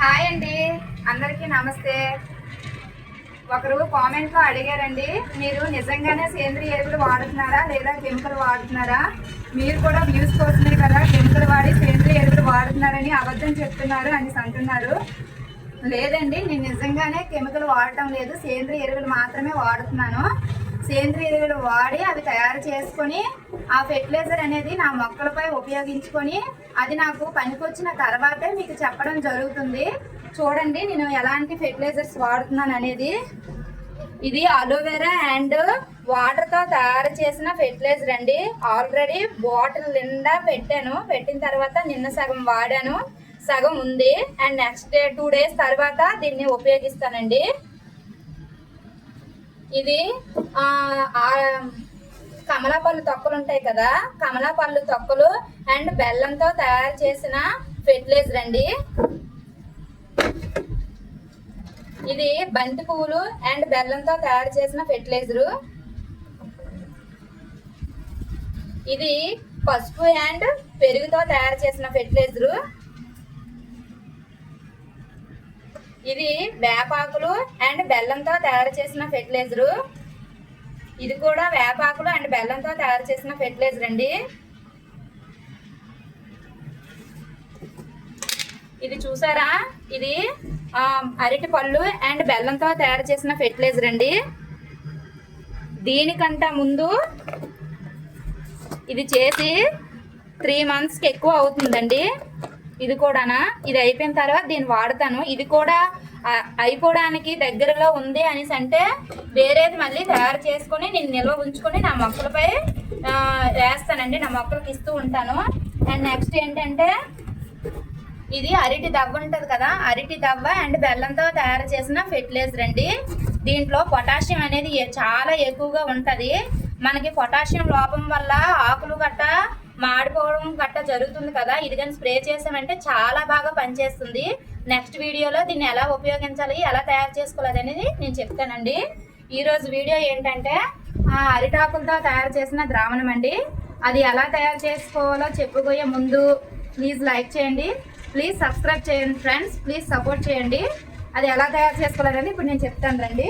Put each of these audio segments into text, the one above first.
Hi అండి. అందరికీ నమస్తే. ఒకరు కామెంట్లో అడిగారండి మీరు నిజంగానే సేంద్రియ ఎరువులు వాడుతున్నారా లేదా కెమికల్ వాడుతున్నారా? మీరు కూడా వ్యూస్ కోసమే కదా కెమికల్ వాడి సేంద్రియ ఎరువులు వాడుతున్నారని అబద్ధం చెప్తున్నారు అని అంటున్నారు. లేదండి నేను నిజంగానే కెమికల్ వాడటం లేదు. సేంద్రియ ఎరువులు మాత్రమే వాడుతున్నాను. సేంద్రియ ఎరువులు వాడి అవి తయారు చేసుకొని ఆ ఫెర్టిలైజర్ అనేది నా మొక్కలపై ఉపయోగించుకొని అది నాకు పనికొచ్చిన తర్వాతే మీకు చెప్పడం జరుగుతుంది. చూడండి నేను ఎలాంటి ఫెర్టిలైజర్స్ వాడుతున్నాను అనేది. ఇది అలోవెరా అండ్ వాటర్తో తయారు చేసిన ఫెర్టిలైజర్ అండి. ఆల్రెడీ బాటిల్ నిండా పెట్టాను. పెట్టిన తర్వాత నిన్న సగం వాడాను. సగం ఉంది. And next day two days తర్వాత దీన్ని ఉపయోగిస్తానండి. ఇది కమలాపళ్ళు తొక్కలు ఉంటాయి కదా కమలాపళ్ళు తొక్కలు అండ్ బెల్లంతో తయారు చేసిన ఫెర్టిలైజర్ అండి. ఇది బంతి పువ్వులు అండ్ బెల్లంతో తయారు చేసిన ఫెర్టిలైజరు ఇది పసుపు అండ్ పెరుగుతో తయారు చేసిన ఫెర్టిలైజరు ఇది వేపాకులు అండ్ బెల్లంతో తయారు చేసిన ఫెర్టిలైజరు. ఇది కూడా వేపాకులు అండ్ బెల్లంతో తయారు చేసిన ఫెర్టిలైజర్ అండి. ఇది చూసారా? ఇది అరటి పళ్ళు అండ్ బెల్లంతో తయారు చేసిన ఫెర్టిలైజర్ అండి. దీనికంట ముందు ఇది చేసి త్రీ మంత్స్కి ఎక్కువ అవుతుందండి. ఇది కూడానా? ఇది అయిపోయిన తర్వాత దీన్ని వాడతాను. ఇది కూడా అయిపోవడానికి దగ్గరలో ఉంది అనేసి అంటే వేరేది మళ్ళీ తయారు చేసుకొని నేను నిల్వ ఉంచుకొని నా మొక్కలపై వేస్తానండి. నా మొక్కలకి ఇస్తూ ఉంటాను. అండ్ నెక్స్ట్ ఏంటంటే ఇది అరటి దవ్వ ఉంటుంది కదా? అరటి దవ్వ అండ్ బెల్లంతో తయారు చేసిన ఫెర్టిలైజర్ అండి. దీంట్లో పొటాషియం అనేది చాలా ఎక్కువగా ఉంటుంది. మనకి పొటాషియం లోపం వల్ల ఆకులు గట్ట మాడిపోవడం గట్ట జరుగుతుంది కదా ఇది కానీ స్ప్రే చేసామంటే చాలా బాగా పనిచేస్తుంది. నెక్స్ట్ వీడియోలో దీన్ని ఎలా ఉపయోగించాలి ఎలా తయారు చేసుకోవాలి అనేది నేను చెప్తానండి. ఈరోజు వీడియో ఏంటంటే ఆ అరిటాకులతో తయారు చేసిన ద్రావణం అండి. అది ఎలా తయారు చేసుకోవాలో చెప్పుకోయే ముందు ప్లీజ్ లైక్ చేయండి. ప్లీజ్ సబ్స్క్రైబ్ చేయండి ఫ్రెండ్స్ ప్లీజ్ సపోర్ట్ చేయండి. అది ఎలా తయారు చేసుకోవాలని ఇప్పుడు నేను చెప్తాను రండి.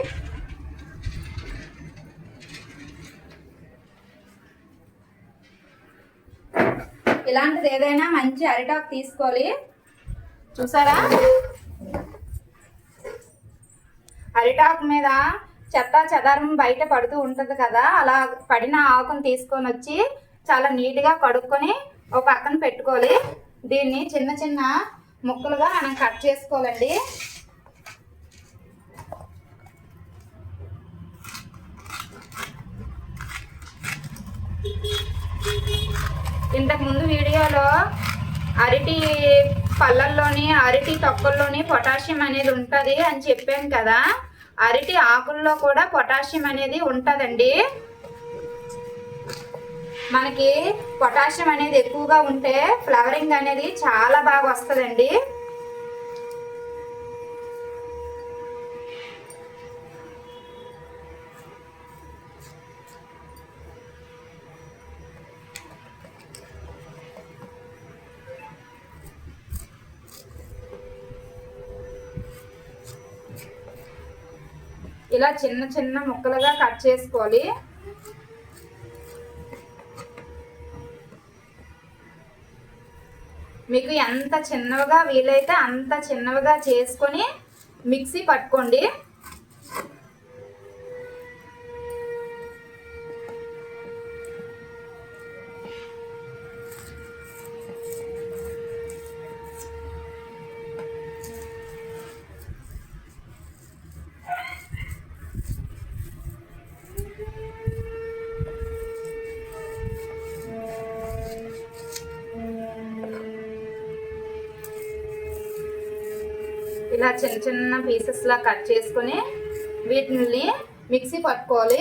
ఇలాంటిది ఏదైనా మంచి అరిటాకు తీసుకోవాలి. చూసారా? అరిటాకు మీద చెత్త చెదారం బయట పడుతూ ఉంటుంది కదా అలా పడిన ఆకును తీసుకొని వచ్చి చాలా నీట్గా కడుక్కొని ఒక పక్కన పెట్టుకోవాలి. దీన్ని చిన్న చిన్న ముక్కలుగా మనం కట్ చేసుకోవాలండి ఇంతకు ముందు వీడియోలో అరటి పళ్ళల్లోని అరటి తొక్కల్లోని పొటాషియం అనేది ఉంటుంది అని చెప్పాను కదా. అరటి ఆకుల్లో కూడా పొటాషియం అనేది ఉంటుందండి. మనకి పొటాషియం అనేది ఎక్కువగా ఉంటే ఫ్లవరింగ్ అనేది చాలా బాగా వస్తుందండి. ఇలా చిన్న చిన్న ముక్కలుగా కట్ చేసుకోవాలి. మీకు ఎంత చిన్నవిగా వీలైతే అంత చిన్నవిగా చేసుకొని మిక్సీ పట్టుకోండి. ఇలా చిన్న చిన్న పీసెస్ లా కట్ చేసుకొని వీటిని మిక్సీ పట్టుకోవాలి.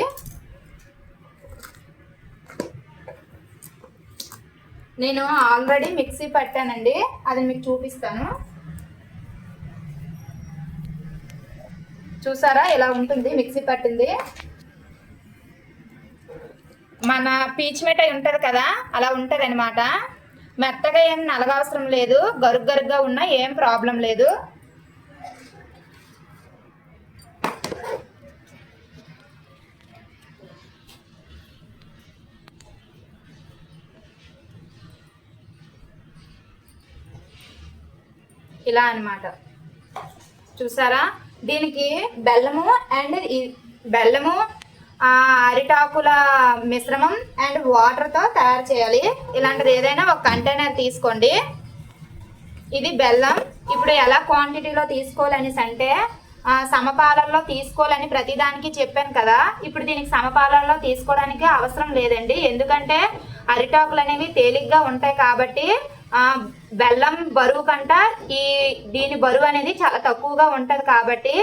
నేను ఆల్రెడీ మిక్సీ పట్టానండి. అది మీకు చూపిస్తాను. చూసారా ఇలా ఉంటుంది మిక్సీ పట్టింది? మన పీచ్ మిఠాయి ఉంటుంది కదా అలా ఉంటుంది అనమాట మెత్తగా ఏం నలగవసరం లేదు. గరుగ్గరుగ్గా ఉన్నా ఏం ప్రాబ్లం లేదు. ఇలా అన్నమాట. చూసారా? దీనికి బెల్లము అండ్ బెల్లము అరిటాకుల మిశ్రమం అండ్ వాటర్తో తయారు చేయాలి. ఇలాంటిది ఏదైనా ఒక కంటైనర్ తీసుకోండి. ఇది బెల్లం. ఇప్పుడు ఎలా క్వాంటిటీలో తీసుకోవాలనేసి అంటే సమపాలల్లో తీసుకోవాలని ప్రతిదానికి చెప్పాను కదా. ఇప్పుడు దీనికి సమపాలల్లో తీసుకోవడానికి అవసరం లేదండి. ఎందుకంటే అరిటాకులు అనేవి తేలిగ్గా ఉంటాయి కాబట్టి బెల్లం బరువు కంట ఈ దీని బరువు అనేది చాలా తక్కువగా ఉంటుంది కాబట్టి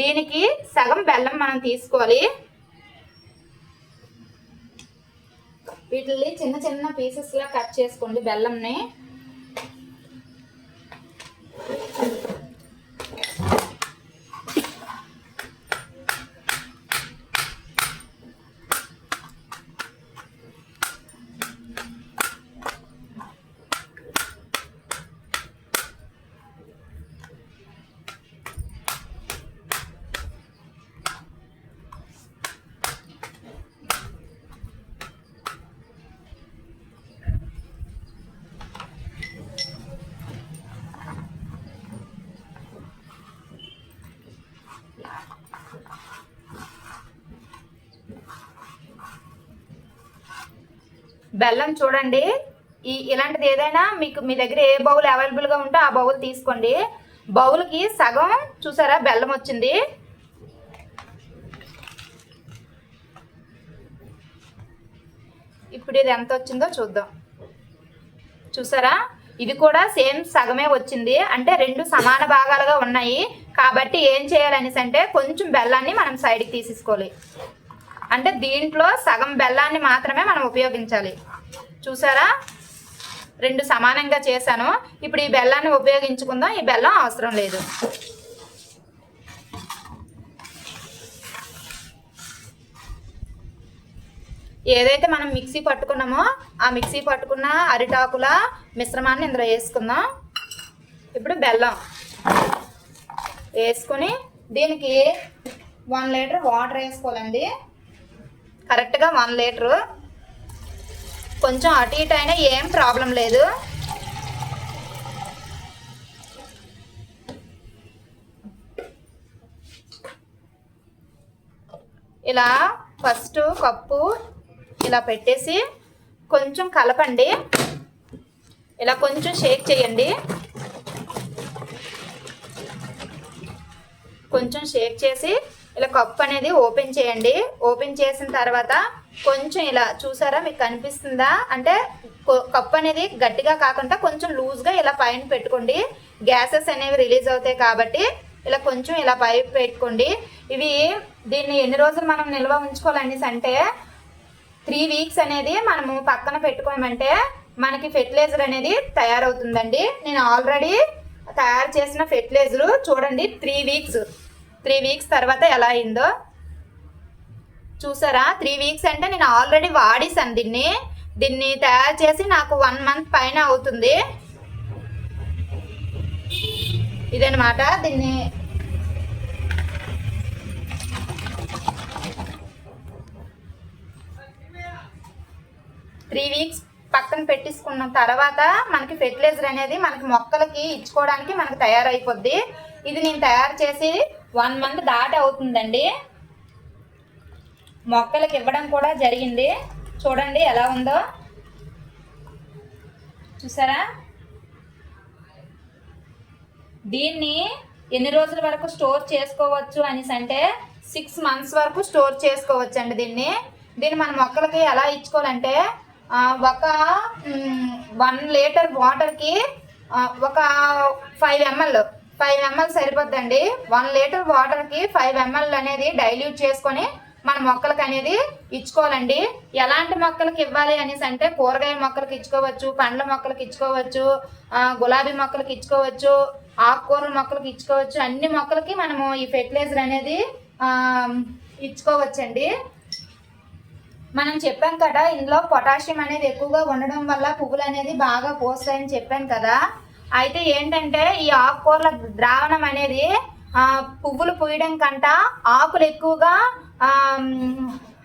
దీనికి సగం బెల్లం మనం తీసుకోవాలి. వీటిని చిన్న చిన్న పీసెస్ లా కట్ చేసుకోండి బెల్లంని. బెల్లం చూడండి. ఈ ఇలాంటిది ఏదైనా మీకు మీ దగ్గర ఏ బౌల్ అవైలబుల్గా ఉంటే ఆ బౌల్ తీసుకోండి. బౌల్కి సగం చూసారా? బెల్లం వచ్చింది. ఇప్పుడు ఇది ఎంత వచ్చిందో చూద్దాం. చూసారా? ఇది కూడా సేమ్ సగమే వచ్చింది. అంటే రెండు సమాన భాగాలుగా ఉన్నాయి. కాబట్టి ఏం చేయాలనేసి అంటే కొంచెం బెల్లాన్ని మనం సైడ్కి తీసేసుకోవాలి. అంటే దీంట్లో సగం బెల్లాన్ని మాత్రమే మనం ఉపయోగించాలి. చూసారా? రెండు సమానంగా చేశాను. ఇప్పుడు ఈ బెల్లాన్ని ఉపయోగించుకుందాం. ఈ బెల్లం అవసరం లేదు. ఏదైతే మనం మిక్సీ పట్టుకున్నామో ఆ మిక్సీ పట్టుకున్న అరిటాకుల మిశ్రమాన్ని ఇందులో వేసుకుందాం. ఇప్పుడు బెల్లం వేసుకొని దీనికి వన్ లీటర్ వాటర్ వేసుకోవాలండి. కరెక్ట్గా వన్ లీటరు కొంచెం అటు ఇటు అయినా ఏం ప్రాబ్లం లేదు. ఇలా ఫస్ట్ కప్పు ఇలా పెట్టేసి కొంచెం కలపండి. ఇలా కొంచెం షేక్ చేయండి. కొంచెం షేక్ చేసి ఇలా కప్పు అనేది ఓపెన్ చేయండి. ఓపెన్ చేసిన తర్వాత కొంచెం ఇలా చూసారా? మీకు కనిపిస్తుందా? అంటే కప్పు అనేది గట్టిగా కాకుండా కొంచెం లూజ్గా ఇలా పైన పెట్టుకోండి. గ్యాసెస్ అనేవి రిలీజ్ అవుతాయి కాబట్టి ఇలా కొంచెం ఇలా పై పెట్టుకోండి. ఇవి దీన్ని ఎన్ని రోజులు మనం నిల్వ ఉంచుకోవాలనేసి అంటే త్రీ వీక్స్ అనేది మనము పక్కన పెట్టుకోమంటే మనకి ఫెర్టిలైజర్ అనేది తయారవుతుందండి. నేను ఆల్రెడీ తయారు చేసిన ఫెర్టిలైజరు చూడండి త్రీ వీక్స్. త్రీ వీక్స్ తర్వాత ఎలా అయిందో. చూసారా? త్రీ వీక్స్ అంటే నేను ఆల్రెడీ వాడేసాను దీన్ని. దీన్ని తయారు చేసి నాకు వన్ మంత్ పైన అవుతుంది. ఇదనమాట దీన్ని. త్రీ వీక్స్ పక్కన పెట్టేసుకున్న తర్వాత మనకి ఫెర్టిలైజర్ అనేది మనకి మొక్కలకి ఇచ్చుకోవడానికి మనకి తయారైపోద్ది. ఇది నేను తయారు చేసి వన్ మంత్ దాటి అవుతుందండి. మొక్కలకి ఇవ్వడం కూడా జరిగింది. చూడండి ఎలా ఉందో. చూసారా? దీన్ని ఎన్ని రోజుల వరకు స్టోర్ చేసుకోవచ్చు అనేసి అంటే సిక్స్ మంత్స్ వరకు స్టోర్ చేసుకోవచ్చు అండి దీన్ని. దీన్ని మన మొక్కలకి ఎలా ఇచ్చుకోవాలంటే ఒక వన్ లీటర్ వాటర్కి ఒక ఫైవ్ ఎంఎల్ ఫైవ్ ఎంఎల్ సరిపోద్దండి. వన్ లీటర్ వాటర్కి ఫైవ్ ఎంఎల్ అనేది డైల్యూట్ చేసుకొని మన మొక్కలకి అనేది ఇచ్చుకోవాలండి. ఎలాంటి మొక్కలకి ఇవ్వాలి అనేసి అంటే కూరగాయ మొక్కలకి ఇచ్చుకోవచ్చు పండ్ల మొక్కలకి ఇచ్చుకోవచ్చు గులాబీ మొక్కలకి ఇచ్చుకోవచ్చు ఆకుకూరల మొక్కలకి ఇచ్చుకోవచ్చు. అన్ని మొక్కలకి మనము ఈ ఫెర్టిలైజర్ అనేది ఇచ్చుకోవచ్చండి. మనం చెప్పాం కదా ఇందులో పొటాషియం అనేది ఎక్కువగా ఉండడం వల్ల పువ్వులు అనేది బాగా పోస్తాయని చెప్పాను కదా. అయితే ఏంటంటే ఈ ఆకుకూరల ద్రావణం అనేది పువ్వులు పూయడం కంట ఆకులు ఎక్కువగా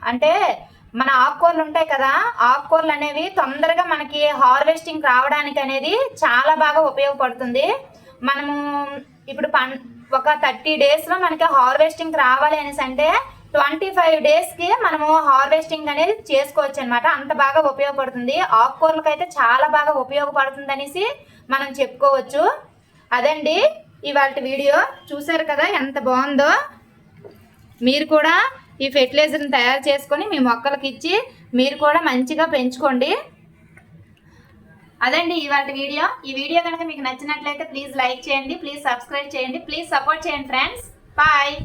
అంటే మన ఆకుకూరలు ఉంటాయి కదా ఆకుకూరలు అనేవి తొందరగా మనకి హార్వెస్టింగ్ రావడానికి అనేది చాలా బాగా ఉపయోగపడుతుంది. మనము ఇప్పుడు పన్ ఒక థర్టీ డేస్లో మనకి హార్వెస్టింగ్ రావాలి అనేసి అంటే ట్వంటీ ఫైవ్ డేస్కి మనము హార్వెస్టింగ్ అనేది చేసుకోవచ్చు అనమాట అంత బాగా ఉపయోగపడుతుంది. ఆకుకూరలకు అయితే చాలా బాగా ఉపయోగపడుతుంది అనేసి మనం చెప్పుకోవచ్చు. అదండి ఇవాళ వీడియో. చూసారు కదా ఎంత బాగుందో? మీరు కూడా ఈ ఫెర్టిలైజర్ని తయారు చేసుకొని మీ మొక్కలకి ఇచ్చి మీరు కూడా మంచిగా పెంచుకోండి. అదండి ఇవాళ వీడియో. ఈ వీడియో కనుక మీకు నచ్చినట్లయితే ప్లీజ్ లైక్ చేయండి ప్లీజ్ సబ్స్క్రైబ్ చేయండి ప్లీజ్ సపోర్ట్ చేయండి ఫ్రెండ్స్. బాయ్.